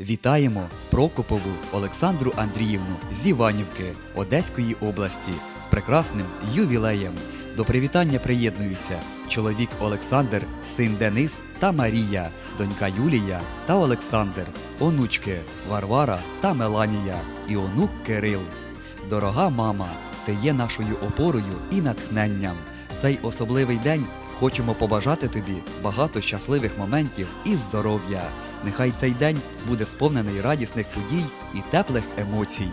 Вітаємо Прокопову Олександру Андріївну з Іванівки Одеської області з прекрасним ювілеєм. До привітання приєднуються чоловік Олександр, син Денис та Марія, донька Юлія та Олександр, онучки Варвара та Меланія і онук Кирил. Дорога мама, ти є нашою опорою і натхненням. Цей особливий день хочемо побажати тобі багато щасливих моментів і здоров'я. Нехай цей день буде сповнений радісних подій і теплих емоцій.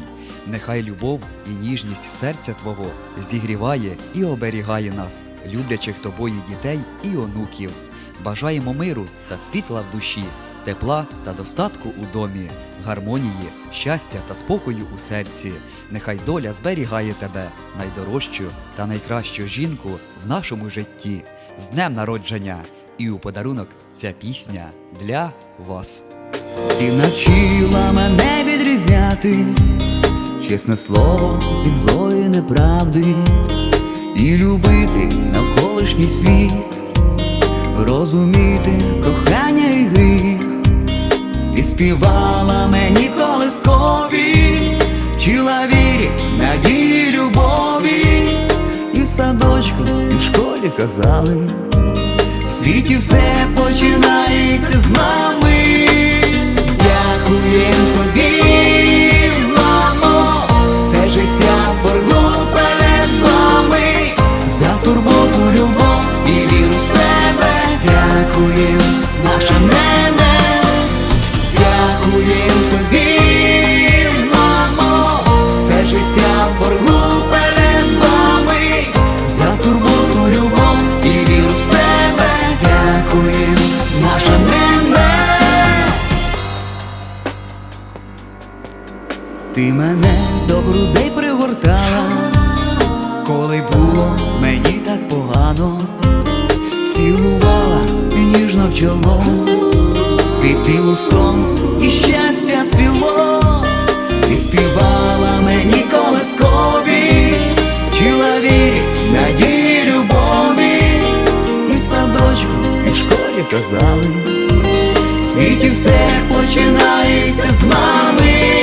Нехай любов і ніжність серця Твого зігріває і оберігає нас, люблячих тобою дітей і онуків. Бажаємо миру та світла в душі, тепла та достатку у домі, гармонії, щастя та спокою у серці. Нехай доля зберігає тебе, найдорожчу та найкращу жінку в нашому житті. З днем народження! І у подарунок ця пісня для вас. Ти навчила мене відрізняти чесне слово від злої неправди і любити навколишній світ, розуміти кохання і гріх. Співала мені колискові, вчила вірі, надії, любові, і в садочку, і в школі казали. В світі все починається з нами. Дякуєм тобі, мамо, все життя в боргу перед вами, за турботу, любов Ти мене до грудей пригортала, коли було мені так погано, цілувала і ніжно в чоло, світило сонце і щастя цвіло, ти співала мені колискові, вчила вірі, надії, любові, і в садочку, і в школі казали. В світі все починається з мами.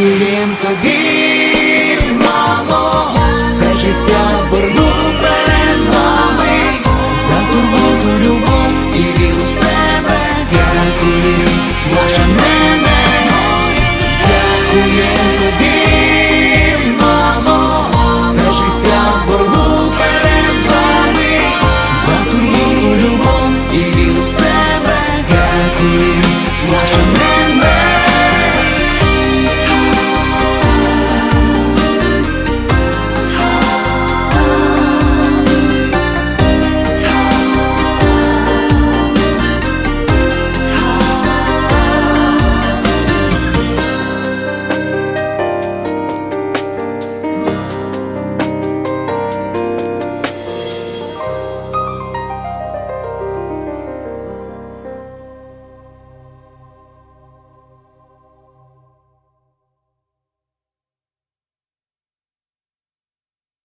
Дякуєм тобі, мамо, все життя борні.